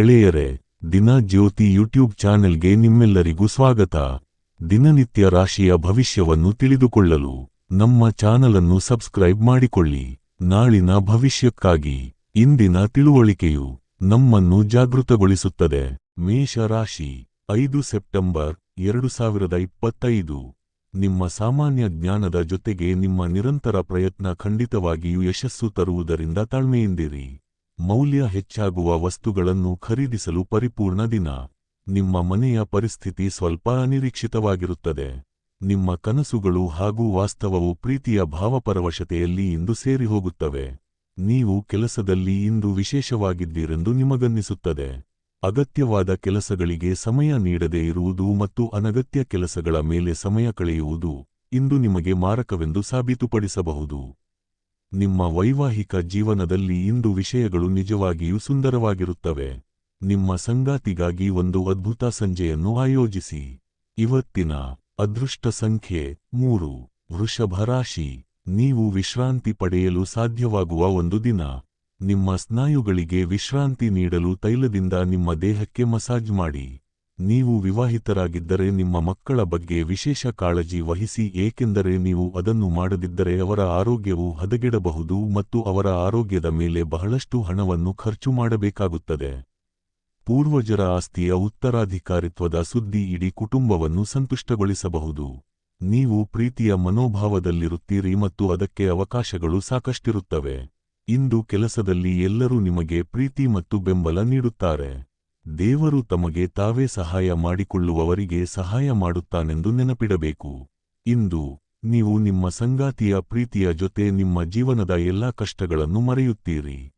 ಗೆಳೆಯರೆ ದಿನ ಜ್ಯೋತಿ ಯೂಟ್ಯೂಬ್ ಚಾನೆಲ್ಗೆ ನಿಮ್ಮೆಲ್ಲರಿಗೂ ಸ್ವಾಗತ. ದಿನನಿತ್ಯ ರಾಶಿಯ ಭವಿಷ್ಯವನ್ನು ತಿಳಿದುಕೊಳ್ಳಲು ನಮ್ಮ ಚಾನಲನ್ನು ಸಬ್ಸ್ಕ್ರೈಬ್ ಮಾಡಿಕೊಳ್ಳಿ. ನಾಳಿನ ಭವಿಷ್ಯಕ್ಕಾಗಿ ಇಂದಿನ ತಿಳುವಳಿಕೆಯು ನಮ್ಮನ್ನು ಜಾಗೃತಗೊಳಿಸುತ್ತದೆ. ಮೇಷ ರಾಶಿ, ಐದು ಸೆಪ್ಟೆಂಬರ್ ಎರಡು ಸಾವಿರದ ಇಪ್ಪತ್ತೈದು. ನಿಮ್ಮ ಸಾಮಾನ್ಯ ಜ್ಞಾನದ ಜೊತೆಗೆ ನಿಮ್ಮ ನಿರಂತರ ಪ್ರಯತ್ನ ಖಂಡಿತವಾಗಿಯೂ ಯಶಸ್ಸು ತರುವುದರಿಂದ ತಾಳ್ಮೆಯಿಂದಿರಿ. ಮೌಲ್ಯ ಹೆಚ್ಚಾಗುವ ವಸ್ತುಗಳನ್ನು ಖರೀದಿಸಲು ಪರಿಪೂರ್ಣ ದಿನ. ನಿಮ್ಮ ಮನೆಯ ಪರಿಸ್ಥಿತಿ ಸ್ವಲ್ಪ ಅನಿರೀಕ್ಷಿತವಾಗಿರುತ್ತದೆ. ನಿಮ್ಮ ಕನಸುಗಳು ಹಾಗೂ ವಾಸ್ತವವು ಪ್ರೀತಿಯ ಭಾವಪರವಶತೆಯಲ್ಲಿ ಇಂದು ಸೇರಿಹೋಗುತ್ತವೆ. ನೀವು ಕೆಲಸದಲ್ಲಿ ಇಂದು ವಿಶೇಷವಾಗಿದ್ದೀರೆಂದು ನಿಮಗನ್ನಿಸುತ್ತದೆ. ಅಗತ್ಯವಾದ ಕೆಲಸಗಳಿಗೆ ಸಮಯ ನೀಡದೇ ಇರುವುದು ಮತ್ತು ಅನಗತ್ಯ ಕೆಲಸಗಳ ಮೇಲೆ ಸಮಯ ಕಳೆಯುವುದು ಇಂದು ನಿಮಗೆ ಮಾರಕವೆಂದು ಸಾಬೀತುಪಡಿಸಬಹುದು. ನಿಮ್ಮ ವೈವಾಹಿಕ ಜೀವನದಲ್ಲಿ ಇಂದು ವಿಷಯಗಳು ನಿಜವಾಗಿಯೂ ಸುಂದರವಾಗಿರುತ್ತವೆ. ನಿಮ್ಮ ಸಂಗಾತಿಗಾಗಿ ಒಂದು ಅದ್ಭುತ ಸಂಜೆಯನ್ನು ಆಯೋಜಿಸಿ. ಇವತ್ತಿನ ಅದೃಷ್ಟ ಸಂಖ್ಯೆ ಮೂರು. ವೃಷಭ ರಾಶಿ. ನೀವು ವಿಶ್ರಾಂತಿ ಪಡೆಯಲು ಸಾಧ್ಯವಾಗುವ ಒಂದು ದಿನ. ನಿಮ್ಮ ಸ್ನಾಯುಗಳಿಗೆ ವಿಶ್ರಾಂತಿ ನೀಡಲು ತೈಲದಿಂದ ನಿಮ್ಮ ದೇಹಕ್ಕೆ ಮಸಾಜ್ ಮಾಡಿ. ನೀವು ವಿವಾಹಿತರಾಗಿದ್ದರೆ ನಿಮ್ಮ ಮಕ್ಕಳ ಬಗ್ಗೆ ವಿಶೇಷ ಕಾಳಜಿ ವಹಿಸಿ, ಏಕೆಂದರೆ ನೀವು ಅದನ್ನು ಮಾಡದಿದ್ದರೆ ಅವರ ಆರೋಗ್ಯವು ಹದಗೆಡಬಹುದು ಮತ್ತು ಅವರ ಆರೋಗ್ಯದ ಮೇಲೆ ಬಹಳಷ್ಟು ಹಣವನ್ನು ಖರ್ಚು ಮಾಡಬೇಕಾಗುತ್ತದೆ. ಪೂರ್ವಜರ ಆಸ್ತಿಯ ಉತ್ತರಾಧಿಕಾರಿತ್ವದ ಸುದ್ದಿ ಇಡೀ ಕುಟುಂಬವನ್ನು ಸಂತುಷ್ಟಗೊಳಿಸಬಹುದು. ನೀವು ಪ್ರೀತಿಯ ಮನೋಭಾವದಲ್ಲಿರುತ್ತೀರಿ ಮತ್ತು ಅದಕ್ಕೆ ಅವಕಾಶಗಳು ಸಾಕಷ್ಟಿರುತ್ತವೆ. ಇಂದು ಕೆಲಸದಲ್ಲಿ ಎಲ್ಲರೂ ನಿಮಗೆ ಪ್ರೀತಿ ಮತ್ತು ಬೆಂಬಲ ನೀಡುತ್ತಾರೆ. ದೇವರು ತಮಗೆ ತಾವೇ ಸಹಾಯ ಮಾಡಿಕೊಳ್ಳುವವರಿಗೆ ಸಹಾಯ ಮಾಡುತ್ತಾನೆಂದು ನೆನಪಿಡಬೇಕು. ಇಂದು ನೀವು ನಿಮ್ಮ ಸಂಗಾತಿಯ ಪ್ರೀತಿಯ ಜೊತೆ ನಿಮ್ಮ ಜೀವನದ ಎಲ್ಲಾ ಕಷ್ಟಗಳನ್ನು ಮರೆಯುತ್ತೀರಿ.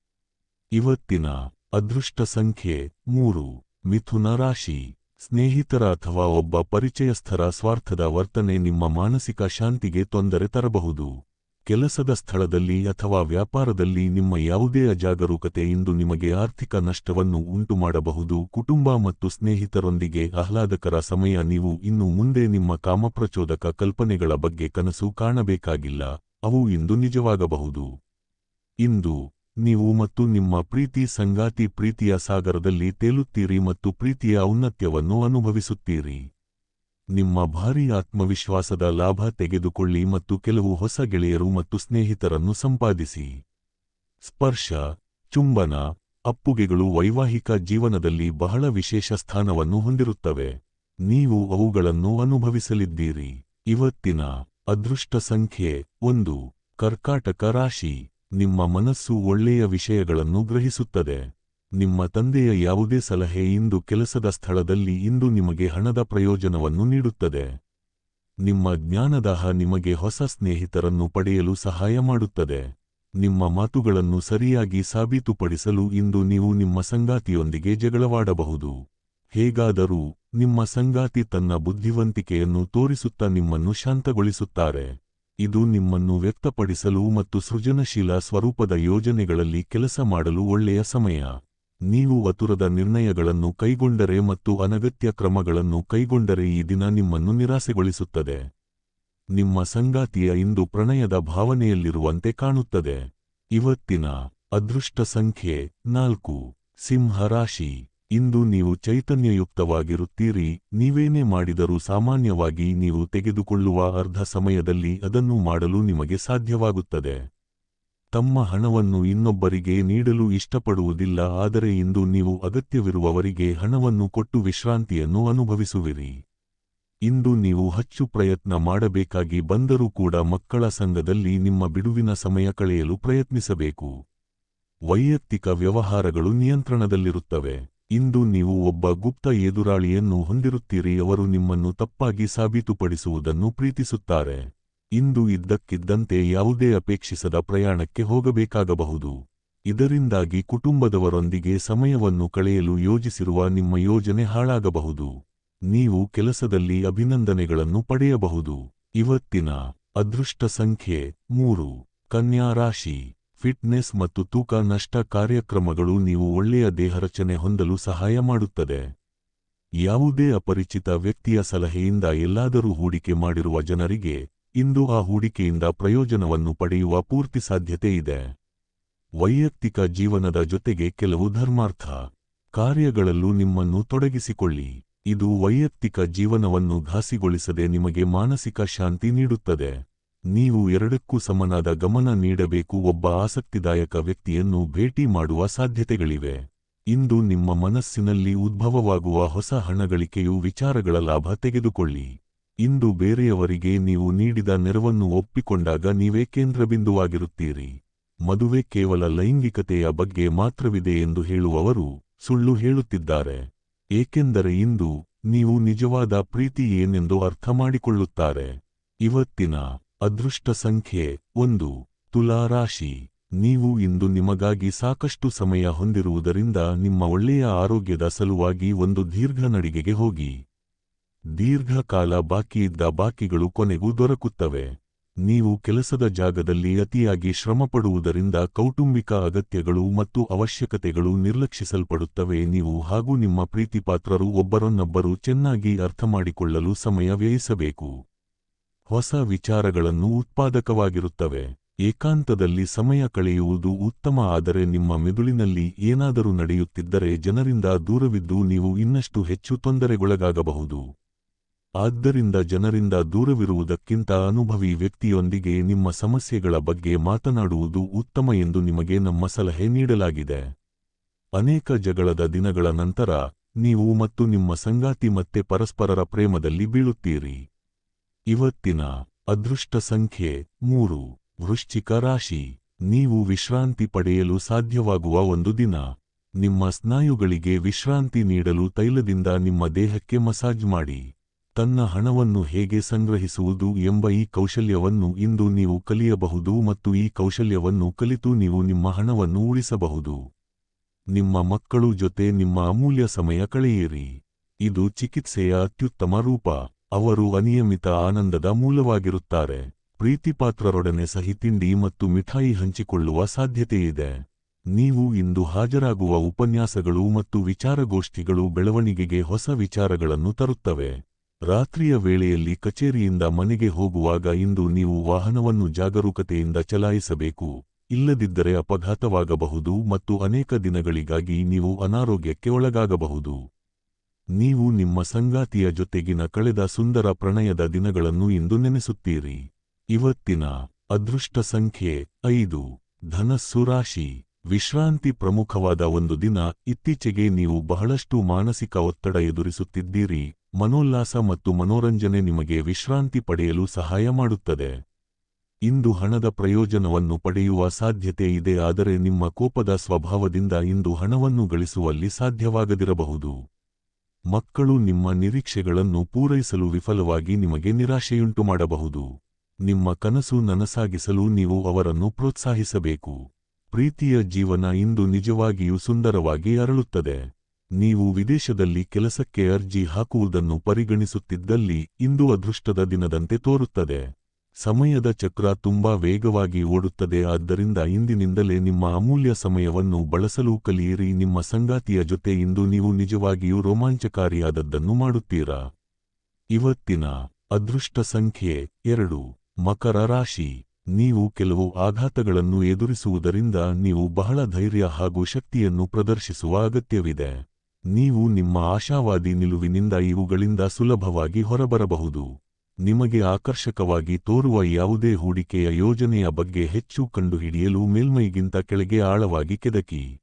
ಇವತ್ತಿನ ಅದೃಷ್ಟ ಸಂಖ್ಯೆ ಮೂರು. ಮಿಥುನ ರಾಶಿ. ಸ್ನೇಹಿತರ ಅಥವಾ ಒಬ್ಬ ಪರಿಚಯಸ್ಥರ ಸ್ವಾರ್ಥದ ವರ್ತನೆ ನಿಮ್ಮ ಮಾನಸಿಕ ಶಾಂತಿಗೆ ತೊಂದರೆ ತರಬಹುದು. ಕೆಲಸದ ಸ್ಥಳದಲ್ಲಿ ಅಥವಾ ವ್ಯಾಪಾರದಲ್ಲಿ ನಿಮ್ಮ ಯಾವುದೇ ಅಜಾಗರೂಕತೆ ಇಂದು ನಿಮಗೆ ಆರ್ಥಿಕ ನಷ್ಟವನ್ನು ಉಂಟುಮಾಡಬಹುದು. ಕುಟುಂಬ ಮತ್ತು ಸ್ನೇಹಿತರೊಂದಿಗೆ ಆಹ್ಲಾದಕರ ಸಮಯ ನೀವು ಇನ್ನು ಮುಂದೆ ನಿಮ್ಮ ಕಾಮಪ್ರಚೋದಕ ಕಲ್ಪನೆಗಳ ಬಗ್ಗೆ ಕನಸು ಕಾಣಬೇಕಾಗಿಲ್ಲ. ಅವು ಇಂದು ನಿಜವಾಗಬಹುದು. ಇಂದು ನೀವು ಮತ್ತು ನಿಮ್ಮ ಪ್ರೀತಿ ಸಂಗಾತಿ ಪ್ರೀತಿಯ ಸಾಗರದಲ್ಲಿ ತೇಲುತ್ತೀರಿ ಮತ್ತು ಪ್ರೀತಿಯ ಔನ್ನತ್ಯವನ್ನು ಅನುಭವಿಸುತ್ತೀರಿ. ನಿಮ್ಮ ಭಾರೀ ಆತ್ಮವಿಶ್ವಾಸದ ಲಾಭ ತೆಗೆದುಕೊಳ್ಳಿ ಮತ್ತು ಕೆಲವು ಹೊಸ ಗೆಳೆಯರು ಮತ್ತು ಸ್ನೇಹಿತರನ್ನು ಸಂಪಾದಿಸಿ. ಸ್ಪರ್ಶ, ಚುಂಬನ, ಅಪ್ಪುಗೆಗಳು ವೈವಾಹಿಕ ಜೀವನದಲ್ಲಿ ಬಹಳ ವಿಶೇಷ ಸ್ಥಾನವನ್ನು ಹೊಂದಿರುತ್ತವೆ. ನೀವು ಅವುಗಳನ್ನು ಅನುಭವಿಸಲಿದ್ದೀರಿ. ಇವತ್ತಿನ ಅದೃಷ್ಟ ಸಂಖ್ಯೆ ಒಂದು, ಕರ್ಕಾಟಕ ರಾಶಿ. ನಿಮ್ಮ ಮನಸ್ಸು ಒಳ್ಳೆಯ ವಿಷಯಗಳನ್ನು ಗ್ರಹಿಸುತ್ತದೆ. ನಿಮ್ಮ ತಂದೆಯ ಯಾವುದೇ ಸಲಹೆ ಇಂದು ಕೆಲಸದ ಸ್ಥಳದಲ್ಲಿ ಇಂದು ನಿಮಗೆ ಹಣದ ಪ್ರಯೋಜನವನ್ನು ನೀಡುತ್ತದೆ. ನಿಮ್ಮ ಜ್ಞಾನದಾಹ ನಿಮಗೆ ಹೊಸ ಸ್ನೇಹಿತರನ್ನು ಪಡೆಯಲು ಸಹಾಯ ಮಾಡುತ್ತದೆ. ನಿಮ್ಮ ಮಾತುಗಳನ್ನು ಸರಿಯಾಗಿ ಸಾಬೀತುಪಡಿಸಲು ಇಂದು ನೀವು ನಿಮ್ಮ ಸಂಗಾತಿಯೊಂದಿಗೆ ಜಗಳವಾಡಬಹುದು. ಹೇಗಾದರೂ ನಿಮ್ಮ ಸಂಗಾತಿ ತನ್ನ ಬುದ್ಧಿವಂತಿಕೆಯನ್ನು ತೋರಿಸುತ್ತಾ ನಿಮ್ಮನ್ನು ಶಾಂತಗೊಳಿಸುತ್ತಾರೆ. ಇದು ನಿಮ್ಮನ್ನು ವ್ಯಕ್ತಪಡಿಸಲು ಮತ್ತು ಸೃಜನಶೀಲ ಸ್ವರೂಪದ ಯೋಜನೆಗಳಲ್ಲಿ ಕೆಲಸ ಮಾಡಲು ಒಳ್ಳೆಯ ಸಮಯ. ನೀವು ಅತುರದ ನಿರ್ಣಯಗಳನ್ನು ಕೈಗೊಂಡರೆ ಮತ್ತು ಅನಗತ್ಯ ಕ್ರಮಗಳನ್ನು ಕೈಗೊಂಡರೆ ಈ ದಿನ ನಿಮ್ಮನ್ನು ನಿರಾಸೆಗೊಳಿಸುತ್ತದೆ. ನಿಮ್ಮ ಸಂಗಾತಿಯ ಇಂದು ಪ್ರಣಯದ ಭಾವನೆಯಲ್ಲಿರುವಂತೆ ಕಾಣುತ್ತದೆ. ಇವತ್ತಿನ ಅದೃಷ್ಟ ಸಂಖ್ಯೆ ನಾಲ್ಕು. ಸಿಂಹ ರಾಶಿ. ಇಂದು ನೀವು ಚೈತನ್ಯಯುಕ್ತವಾಗಿರುತ್ತೀರಿ. ನೀವೇನೇ ಮಾಡಿದರೂ ಸಾಮಾನ್ಯವಾಗಿ ನೀವು ತೆಗೆದುಕೊಳ್ಳುವ ಅರ್ಧ ಸಮಯದಲ್ಲಿ ಅದನ್ನು ಮಾಡಲು ನಿಮಗೆ ಸಾಧ್ಯವಾಗುತ್ತದೆ. ತಮ್ಮ ಹಣವನ್ನು ಇನ್ನೊಬ್ಬರಿಗೆ ನೀಡಲು ಇಷ್ಟಪಡುವುದಿಲ್ಲ, ಆದರೆ ಇಂದು ನೀವು ಅಗತ್ಯವಿರುವವರಿಗೆ ಹಣವನ್ನು ಕೊಟ್ಟು ವಿಶ್ರಾಂತಿಯನ್ನು ಅನುಭವಿಸುವಿರಿ. ಇಂದು ನೀವು ಹೆಚ್ಚು ಪ್ರಯತ್ನ ಮಾಡಬೇಕಾಗಿ ಬಂದರೂ ಕೂಡ ಮಕ್ಕಳ ಸಂಘದಲ್ಲಿ ನಿಮ್ಮ ಬಿಡುವಿನ ಸಮಯ ಕಳೆಯಲು ಪ್ರಯತ್ನಿಸಬೇಕು. ವೈಯಕ್ತಿಕ ವ್ಯವಹಾರಗಳು ನಿಯಂತ್ರಣದಲ್ಲಿರುತ್ತವೆ. ಇಂದು ನೀವು ಒಬ್ಬ ಗುಪ್ತ ಎದುರಾಳಿಯನ್ನು ಹೊಂದಿರುತ್ತೀರಿ, ಅವರು ನಿಮ್ಮನ್ನು ತಪ್ಪಾಗಿ ಸಾಬೀತುಪಡಿಸುವುದನ್ನು ಪ್ರೀತಿಸುತ್ತಾರೆ. ಇಂದು ಇದ್ದಕ್ಕಿದ್ದಂತೆ ಯಾವುದೇ ಅಪೇಕ್ಷಿಸದ ಪ್ರಯಾಣಕ್ಕೆ ಹೋಗಬೇಕಾಗಬಹುದು. ಇದರಿಂದಾಗಿ ಕುಟುಂಬದವರೊಂದಿಗೆ ಸಮಯವನ್ನು ಕಳೆಯಲು ಯೋಜಿಸಿರುವ ನಿಮ್ಮ ಯೋಜನೆ ಹಾಳಾಗಬಹುದು. ನೀವು ಕೆಲಸದಲ್ಲಿ ಅಭಿನಂದನೆಗಳನ್ನು ಪಡೆಯಬಹುದು. ಇವತ್ತಿನ ಅದೃಷ್ಟ ಸಂಖ್ಯೆ ಮೂರು. ಕನ್ಯಾ ರಾಶಿ. ಫಿಟ್ನೆಸ್ ಮತ್ತು ತೂಕ ನಷ್ಟ ಕಾರ್ಯಕ್ರಮಗಳು ನೀವು ಒಳ್ಳೆಯ ದೇಹರಚನೆ ಹೊಂದಲು ಸಹಾಯ ಮಾಡುತ್ತದೆ. ಯಾವುದೇ ಅಪರಿಚಿತ ವ್ಯಕ್ತಿಯ ಸಲಹೆಯಿಂದ ಎಲ್ಲಾದರೂ ಹೂಡಿಕೆ ಮಾಡಿರುವ ಜನರಿಗೆ ಇಂದು ಆ ಹೂಡಿಕೆಯಿಂದ ಪ್ರಯೋಜನವನ್ನು ಪಡೆಯುವ ಪೂರ್ತಿ ಸಾಧ್ಯತೆ ಇದೆ. ವೈಯಕ್ತಿಕ ಜೀವನದ ಜೊತೆಗೆ ಕೆಲವು ಧರ್ಮಾರ್ಥ ಕಾರ್ಯಗಳಲ್ಲೂ ನಿಮ್ಮನ್ನು ತೊಡಗಿಸಿಕೊಳ್ಳಿ. ಇದು ವೈಯಕ್ತಿಕ ಜೀವನವನ್ನು ಘಾಸಿಗೊಳಿಸದೆ ನಿಮಗೆ ಮಾನಸಿಕ ಶಾಂತಿ ನೀಡುತ್ತದೆ. ನೀವು ಎರಡಕ್ಕೂ ಸಮನಾದ ಗಮನ ನೀಡಬೇಕು. ಒಬ್ಬ ಆಸಕ್ತಿದಾಯಕ ವ್ಯಕ್ತಿಯನ್ನು ಭೇಟಿ ಮಾಡುವ ಸಾಧ್ಯತೆಗಳಿವೆ. ಇಂದು ನಿಮ್ಮ ಮನಸ್ಸಿನಲ್ಲಿ ಉದ್ಭವವಾಗುವ ಹೊಸ ಹಣಗಳಿಕೆಯು ವಿಚಾರಗಳ ಲಾಭ ತೆಗೆದುಕೊಳ್ಳಿ. ಇಂದು ಬೇರೆಯವರಿಗೆ ನೀವು ನೀಡಿದ ನೆರವನ್ನು ಒಪ್ಪಿಕೊಂಡಾಗ ನೀವೇ ಕೇಂದ್ರಬಿಂದುವಾಗಿರುತ್ತೀರಿ. ಮದುವೆ ಕೇವಲ ಲೈಂಗಿಕತೆಯ ಬಗ್ಗೆ ಮಾತ್ರವಿದೆ ಎಂದು ಹೇಳುವವರು ಸುಳ್ಳು ಹೇಳುತ್ತಿದ್ದಾರೆ. ಏಕೆಂದರೆ ಇಂದು ನೀವು ನಿಜವಾದ ಪ್ರೀತಿ ಏನೆಂದು ಅರ್ಥ ಮಾಡಿಕೊಳ್ಳುತ್ತಾರೆ ಇವತ್ತಿನ ಅದೃಷ್ಟ ಸಂಖ್ಯೆ ಒಂದು. ತುಲಾ ರಾಶಿ. ನೀವು ಇಂದು ನಿಮಗಾಗಿ ಸಾಕಷ್ಟು ಸಮಯ ಹೊಂದಿರುವುದರಿಂದ ನಿಮ್ಮ ಒಳ್ಳೆಯ ಆರೋಗ್ಯದ ಸಲುವಾಗಿ ಒಂದು ದೀರ್ಘ ನಡಿಗೆಗೆ ಹೋಗಿ. ದೀರ್ಘಕಾಲ ಬಾಕಿಯಿದ್ದ ಬಾಕಿಗಳು ಕೊನೆಗೂ ದೊರಕುತ್ತವೆ. ನೀವು ಕೆಲಸದ ಜಾಗದಲ್ಲಿ ಅತಿಯಾಗಿ ಶ್ರಮಪಡುವುದರಿಂದ ಕೌಟುಂಬಿಕ ಅಗತ್ಯಗಳು ಮತ್ತು ಅವಶ್ಯಕತೆಗಳು ನಿರ್ಲಕ್ಷಿಸಲ್ಪಡುತ್ತವೆ. ನೀವು ಹಾಗೂ ನಿಮ್ಮ ಪ್ರೀತಿಪಾತ್ರರು ಒಬ್ಬರನ್ನೊಬ್ಬರು ಚೆನ್ನಾಗಿ ಅರ್ಥಮಾಡಿಕೊಳ್ಳಲು ಸಮಯ ವ್ಯಯಿಸಬೇಕು. ಹೊಸ ವಿಚಾರಗಳನ್ನು ಉತ್ಪಾದಕವಾಗಿರುತ್ತವೆ. ಏಕಾಂತದಲ್ಲಿ ಸಮಯ ಕಳೆಯುವುದು ಉತ್ತಮ, ಆದರೆ ನಿಮ್ಮ ಮೆದುಳಿನಲ್ಲಿ ಏನಾದರೂ ನಡೆಯುತ್ತಿದ್ದರೆ ಜನರಿಂದ ದೂರವಿದ್ದು ನೀವು ಇನ್ನಷ್ಟು ಹೆಚ್ಚು ತೊಂದರೆಗೊಳಗಾಗಬಹುದು. ಆದ್ದರಿಂದ ಜನರಿಂದ ದೂರವಿರುವುದಕ್ಕಿಂತ ಅನುಭವಿ ವ್ಯಕ್ತಿಯೊಂದಿಗೆ ನಿಮ್ಮ ಸಮಸ್ಯೆಗಳ ಬಗ್ಗೆ ಮಾತನಾಡುವುದು ಉತ್ತಮ ಎಂದು ನಿಮಗೆ ನಮ್ಮ ಸಲಹೆ ನೀಡಲಾಗಿದೆ. ಅನೇಕ ಜಗಳದ ದಿನಗಳ ನಂತರ, ನೀವು ಮತ್ತು ನಿಮ್ಮ ಸಂಗಾತಿ ಮತ್ತೆ ಪರಸ್ಪರರ ಪ್ರೇಮದಲ್ಲಿ ಬೀಳುತ್ತೀರಿ. ಇವತ್ತಿನ ಅದೃಷ್ಟ ಸಂಖ್ಯೆ ಮೂರು, ವೃಶ್ಚಿಕ ರಾಶಿ. ನೀವು ವಿಶ್ರಾಂತಿ ಪಡೆಯಲು ಸಾಧ್ಯವಾಗುವ ಒಂದು ದಿನ. ನಿಮ್ಮ ಸ್ನಾಯುಗಳಿಗೆ ವಿಶ್ರಾಂತಿ ನೀಡಲು ತೈಲದಿಂದ ನಿಮ್ಮ ದೇಹಕ್ಕೆ ಮಸಾಜ್ ಮಾಡಿ. ತನ್ನ ಹಣವನ್ನು ಹೇಗೆ ಸಂಗ್ರಹಿಸುವುದು ಎಂಬ ಈ ಕೌಶಲ್ಯವನ್ನು ಇಂದು ನೀವು ಕಲಿಯಬಹುದು ಮತ್ತು ಈ ಕೌಶಲ್ಯವನ್ನು ಕಲಿತು ನೀವು ನಿಮ್ಮ ಹಣವನ್ನು ಉಳಿಸಬಹುದು. ನಿಮ್ಮ ಮಕ್ಕಳು ಜೊತೆ ನಿಮ್ಮ ಅಮೂಲ್ಯ ಸಮಯ ಕಳೆಯಿರಿ. ಇದು ಚಿಕಿತ್ಸೆಯ ಅತ್ಯುತ್ತಮ ರೂಪ. ಅವರು ಅನಿಯಮಿತ ಆನಂದದ ಮೂಲವಾಗಿರುತ್ತಾರೆ. ಪ್ರೀತಿಪಾತ್ರರೊಡನೆ ಸಹಿತಿಂಡಿ ಮತ್ತು ಮಿಠಾಯಿ ಹಂಚಿಕೊಳ್ಳುವ ಸಾಧ್ಯತೆಯಿದೆ. ನೀವು ಇಂದು ಹಾಜರಾಗುವ ಉಪನ್ಯಾಸಗಳು ಮತ್ತು ವಿಚಾರಗೋಷ್ಠಿಗಳು ಬೆಳವಣಿಗೆಗೆ ಹೊಸ ವಿಚಾರಗಳನ್ನು ತರುತ್ತವೆ. ರಾತ್ರಿಯ ವೇಳೆಯಲ್ಲಿ ಕಚೇರಿಯಿಂದ ಮನೆಗೆ ಹೋಗುವಾಗ ಇಂದು ನೀವು ವಾಹನವನ್ನು ಜಾಗರೂಕತೆಯಿಂದ ಚಲಾಯಿಸಬೇಕು. ಇಲ್ಲದಿದ್ದರೆ ಅಪಘಾತವಾಗಬಹುದು ಮತ್ತು ಅನೇಕ ದಿನಗಳಿಗಾಗಿ ನೀವು ಅನಾರೋಗ್ಯಕ್ಕೆ ಒಳಗಾಗಬಹುದು. ನೀವು ನಿಮ್ಮ ಸಂಗಾತಿಯ ಜೊತೆಗಿನ ಕಳೆದ ಸುಂದರ ಪ್ರಣಯದ ದಿನಗಳನ್ನು ಇಂದು ನೆನೆಸುತ್ತೀರಿ. ಇವತ್ತಿನ ಅದೃಷ್ಟ ಸಂಖ್ಯೆ ಐದು. ಧನಸ್ಸು ರಾಶಿ. ವಿಶ್ರಾಂತಿ ಪ್ರಮುಖವಾದ ಒಂದು ದಿನ ಇತ್ತೀಚೆಗೆ ನೀವು ಬಹಳಷ್ಟು ಮಾನಸಿಕ ಒತ್ತಡ ಎದುರಿಸುತ್ತಿದ್ದೀರಿ. ಮನೋಲ್ಲಾಸ ಮತ್ತು ಮನೋರಂಜನೆ ನಿಮಗೆ ವಿಶ್ರಾಂತಿ ಪಡೆಯಲು ಸಹಾಯ ಮಾಡುತ್ತದೆ. ಇಂದು ಹಣದ ಪ್ರಯೋಜನವನ್ನು ಪಡೆಯುವ ಸಾಧ್ಯತೆ ಇದೆ, ಆದರೆ ನಿಮ್ಮ ಕೋಪದ ಸ್ವಭಾವದಿಂದ ಇಂದು ಹಣವನ್ನು ಗಳಿಸುವಲ್ಲಿ ಸಾಧ್ಯವಾಗದಿರಬಹುದು. ಮಕ್ಕಳು ನಿಮ್ಮ ನಿರೀಕ್ಷೆಗಳನ್ನು ಪೂರೈಸಲು ವಿಫಲವಾಗಿ ನಿಮಗೆ ನಿರಾಶೆಯುಂಟು ಮಾಡಬಹುದು. ನಿಮ್ಮ ಕನಸು ನನಸಾಗಿಸಲು ನೀವು ಅವರನ್ನು ಪ್ರೋತ್ಸಾಹಿಸಬೇಕು. ಪ್ರೀತಿಯ ಜೀವನ ಇಂದು ನಿಜವಾಗಿಯೂ ಸುಂದರವಾಗಿ ಅರಳುತ್ತದೆ. ನೀವು ವಿದೇಶದಲ್ಲಿ ಕೆಲಸಕ್ಕೆ ಅರ್ಜಿ ಹಾಕುವುದನ್ನು ಪರಿಗಣಿಸುತ್ತಿದ್ದಲ್ಲಿ ಇಂದು ಅದೃಷ್ಟದ ದಿನದಂತೆ ತೋರುತ್ತದೆ. ಸಮಯದ ಚಕ್ರ ತುಂಬಾ ವೇಗವಾಗಿ ಓಡುತ್ತದೆ, ಆದ್ದರಿಂದ ಇಂದಿನಿಂದಲೇ ನಿಮ್ಮ ಅಮೂಲ್ಯ ಸಮಯವನ್ನು ಬಳಸಲು ಕಲಿಯಿರಿ. ನಿಮ್ಮ ಸಂಗಾತಿಯ ಜೊತೆ ಇಂದು ನೀವು ನಿಜವಾಗಿಯೂ ರೋಮಾಂಚಕಾರಿಯಾದದ್ದನ್ನು ಮಾಡುತ್ತೀರಾ? ಇವತ್ತಿನ ಅದೃಷ್ಟ ಸಂಖ್ಯೆ ಎರಡು. ಮಕರ ರಾಶಿ. ನೀವು ಕೆಲವು ಆಘಾತಗಳನ್ನು ಎದುರಿಸುವುದರಿಂದ ನೀವು ಬಹಳ ಧೈರ್ಯ ಹಾಗೂ ಶಕ್ತಿಯನ್ನು ಪ್ರದರ್ಶಿಸುವ ಅಗತ್ಯವಿದೆ. ನೀವು ನಿಮ್ಮ ಆಶಾವಾದಿ ನಿಲುವಿನಿಂದ ಇವುಗಳಿಂದ ಸುಲಭವಾಗಿ ಹೊರಬರಬಹುದು. ನಿಮಗೆ ಆಕರ್ಷಕವಾಗಿ ತೋರುವ ಯಾವುದೇ ಹೂಡಿಕೆಯ ಯೋಜನೆಯ ಬಗ್ಗೆ ಹೆಚ್ಚು ಕಂಡುಹಿಡಿಯಲು ಮೇಲ್ಮೈಗಿಂತ ಕೆಳಗೆ ಆಳವಾಗಿ ಕೆದಕಿ.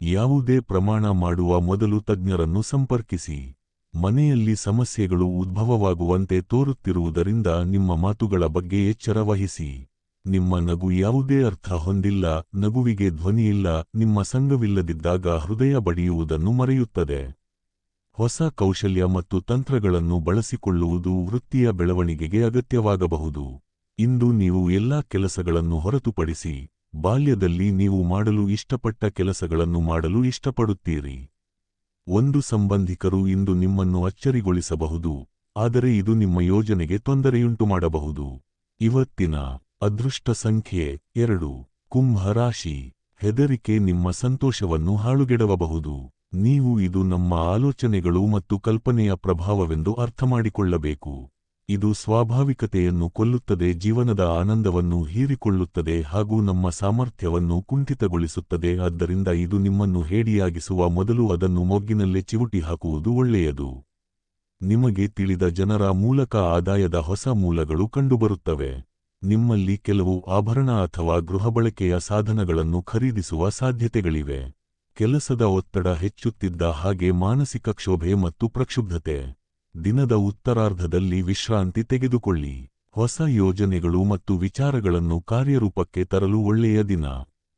ಯಾವುದೇ ಪ್ರಮಾಣ ಮಾಡುವ ಮೊದಲು ತಜ್ಞರನ್ನು ಸಂಪರ್ಕಿಸಿ. ಮನೆಯಲ್ಲಿ ಸಮಸ್ಯೆಗಳು ಉದ್ಭವವಾಗುವಂತೆ ತೋರುತ್ತಿರುವುದರಿಂದ ನಿಮ್ಮ ಮಾತುಗಳ ಬಗ್ಗೆ ಎಚ್ಚರ ವಹಿಸಿ. ನಿಮ್ಮ ನಗು ಯಾವುದೇ ಅರ್ಥ ಹೊಂದಿಲ್ಲ, ನಗುವಿಗೆ ಧ್ವನಿಯಿಲ್ಲ, ನಿಮ್ಮ ಸಂಘವಿಲ್ಲದಿದ್ದಾಗ ಹೃದಯ ಬಡಿಯುವುದನ್ನು ಮರೆಯುತ್ತದೆ. ಹೊಸ ಕೌಶಲ್ಯ ಮತ್ತು ತಂತ್ರಗಳನ್ನು ಬಳಸಿಕೊಳ್ಳುವುದು ವೃತ್ತಿಯ ಬೆಳವಣಿಗೆಗೆ ಅಗತ್ಯವಾಗಬಹುದು. ಇಂದು ನೀವು ಎಲ್ಲಾ ಕೆಲಸಗಳನ್ನು ಹೊರತುಪಡಿಸಿ, ಬಾಲ್ಯದಲ್ಲಿ ನೀವು ಮಾಡಲು ಇಷ್ಟಪಟ್ಟ ಕೆಲಸಗಳನ್ನು ಮಾಡಲು ಇಷ್ಟಪಡುತ್ತೀರಿ. ಒಂದು ಸಂಬಂಧಿಕರು ಇಂದು ನಿಮ್ಮನ್ನು ಅಚ್ಚರಿಗೊಳಿಸಬಹುದು, ಆದರೆ ಇದು ನಿಮ್ಮ ಯೋಜನೆಗೆ ತೊಂದರೆಯುಂಟು ಮಾಡಬಹುದು ಇವತ್ತಿನ ಅದೃಷ್ಟ ಸಂಖ್ಯೆ ಎರಡು. ಕುಂಭ ರಾಶಿ. ಹೆದರಿಕೆ ನಿಮ್ಮ ಸಂತೋಷವನ್ನು ಹಾಳುಗೆಡವಬಹುದು. ನೀವು ಇದು ನಮ್ಮ ಆಲೋಚನೆಗಳು ಮತ್ತು ಕಲ್ಪನೆಯ ಪ್ರಭಾವವೆಂದು ಅರ್ಥಮಾಡಿಕೊಳ್ಳಬೇಕು. ಇದು ಸ್ವಾಭಾವಿಕತೆಯನ್ನು ಕೊಲ್ಲುತ್ತದೆ, ಜೀವನದ ಆನಂದವನ್ನು ಹೀರಿಕೊಳ್ಳುತ್ತದೆ ಹಾಗೂ ನಮ್ಮ ಸಾಮರ್ಥ್ಯವನ್ನು ಕುಂಠಿತಗೊಳಿಸುತ್ತದೆ. ಆದ್ದರಿಂದ ಇದು ನಿಮ್ಮನ್ನು ಹೇಡಿಯಾಗಿಸುವ ಮೊದಲು ಅದನ್ನು ಮೊಗ್ಗಿನಲ್ಲೇ ಚಿವುಟಿ ಹಾಕುವುದು ಒಳ್ಳೆಯದು. ನಿಮಗೆ ತಿಳಿದ ಜನರ ಮೂಲಕ ಆದಾಯದ ಹೊಸ ಮೂಲಗಳು ಕಂಡುಬರುತ್ತವೆ. ನಿಮ್ಮಲ್ಲಿ ಕೆಲವು ಆಭರಣ ಅಥವಾ ಗೃಹಬಳಕೆಯ ಸಾಧನಗಳನ್ನು ಖರೀದಿಸುವ ಸಾಧ್ಯತೆಗಳಿವೆ. ಕೆಲಸದ ಒತ್ತಡ ಹೆಚ್ಚುತ್ತಿದ್ದ ಹಾಗೆ ಮಾನಸಿಕ ಕ್ಷೋಭೆ ಮತ್ತು ಪ್ರಕ್ಷುಬ್ಧತೆ. ದಿನದ ಉತ್ತರಾರ್ಧದಲ್ಲಿ ವಿಶ್ರಾಂತಿ ತೆಗೆದುಕೊಳ್ಳಿ. ಹೊಸ ಯೋಜನೆಗಳು ಮತ್ತು ವಿಚಾರಗಳನ್ನು ಕಾರ್ಯರೂಪಕ್ಕೆ ತರಲು ಒಳ್ಳೆಯ ದಿನ.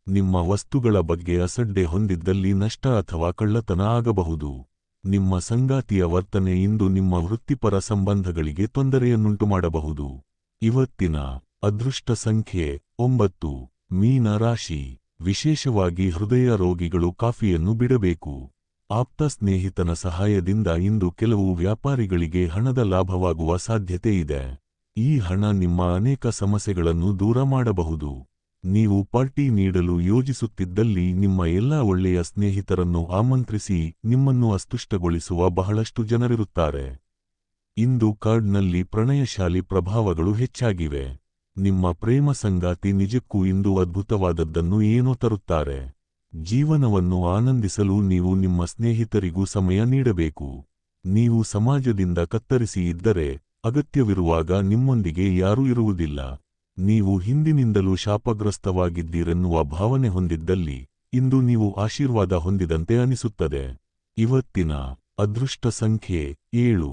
ನಿಮ್ಮ ವಸ್ತುಗಳ ಬಗ್ಗೆ ಅಸಡ್ಡೆ ಹೊಂದಿದ್ದಲ್ಲಿ ನಷ್ಟ ಅಥವಾ ಕಳ್ಳತನ ಆಗಬಹುದು. ನಿಮ್ಮ ಸಂಗಾತಿಯ ವರ್ತನೆ ಇಂದು ನಿಮ್ಮ ವೃತ್ತಿಪರ ಸಂಬಂಧಗಳಿಗೆ ತೊಂದರೆಯನ್ನುಂಟುಮಾಡಬಹುದು. ಇವತ್ತಿನ ಅದೃಷ್ಟ ಸಂಖ್ಯೆ ಒಂಬತ್ತು. ಮೀನ ರಾಶಿ. ವಿಶೇಷವಾಗಿ ಹೃದಯ ರೋಗಿಗಳು ಕಾಫಿಯನ್ನು ಬಿಡಬೇಕು. ಆಪ್ತ ಸ್ನೇಹಿತನ ಸಹಾಯದಿಂದ ಇಂದು ಕೆಲವು ವ್ಯಾಪಾರಿಗಳಿಗೆ ಹಣದ ಲಾಭವಾಗುವ ಸಾಧ್ಯತೆ ಇದೆ. ಈ ಹಣ ನಿಮ್ಮ ಅನೇಕ ಸಮಸ್ಯೆಗಳನ್ನು ದೂರ ಮಾಡಬಹುದು. ನೀವು ಪಾರ್ಟಿ ನೀಡಲು ಯೋಜಿಸುತ್ತಿದ್ದಲ್ಲಿ ನಿಮ್ಮ ಎಲ್ಲಾ ಒಳ್ಳೆಯ ಸ್ನೇಹಿತರನ್ನು ಆಮಂತ್ರಿಸಿ ನಿಮ್ಮನ್ನು ಅಸ್ತುಷ್ಟಗೊಳಿಸುವ ಬಹಳಷ್ಟು ಜನರಿರುತ್ತಾರೆ. ಇಂದು ಕಾರ್ಡ್ನಲ್ಲಿ ಪ್ರಣಯಶಾಲಿ ಪ್ರಭಾವಗಳು ಹೆಚ್ಚಾಗಿವೆ. ನಿಮ್ಮ ಪ್ರೇಮ ಸಂಗಾತಿ ನಿಜಕ್ಕೂ ಇಂದು ಅದ್ಭುತವಾದದ್ದನ್ನು ಏನೋ ತರುತ್ತಾರೆ. ಜೀವನವನ್ನು ಆನಂದಿಸಲು ನೀವು ನಿಮ್ಮ ಸ್ನೇಹಿತರಿಗೂ ಸಮಯ ನೀಡಬೇಕು. ನೀವು ಸಮಾಜದಿಂದ ಕತ್ತರಿಸಿ ಇದ್ದರೆ ಅಗತ್ಯವಿರುವಾಗ ನಿಮ್ಮೊಂದಿಗೆ ಯಾರೂ ಇರುವುದಿಲ್ಲ. ನೀವು ಹಿಂದಿನಿಂದಲೂ ಶಾಪಗ್ರಸ್ತವಾಗಿದ್ದೀರೆನ್ನುವ ಭಾವನೆ ಹೊಂದಿದ್ದಲ್ಲಿ ಇಂದು ನೀವು ಆಶೀರ್ವಾದ ಹೊಂದಿದಂತೆ ಅನಿಸುತ್ತದೆ. ಇವತ್ತಿನ ಅದೃಷ್ಟ ಸಂಖ್ಯೆ ಏಳು.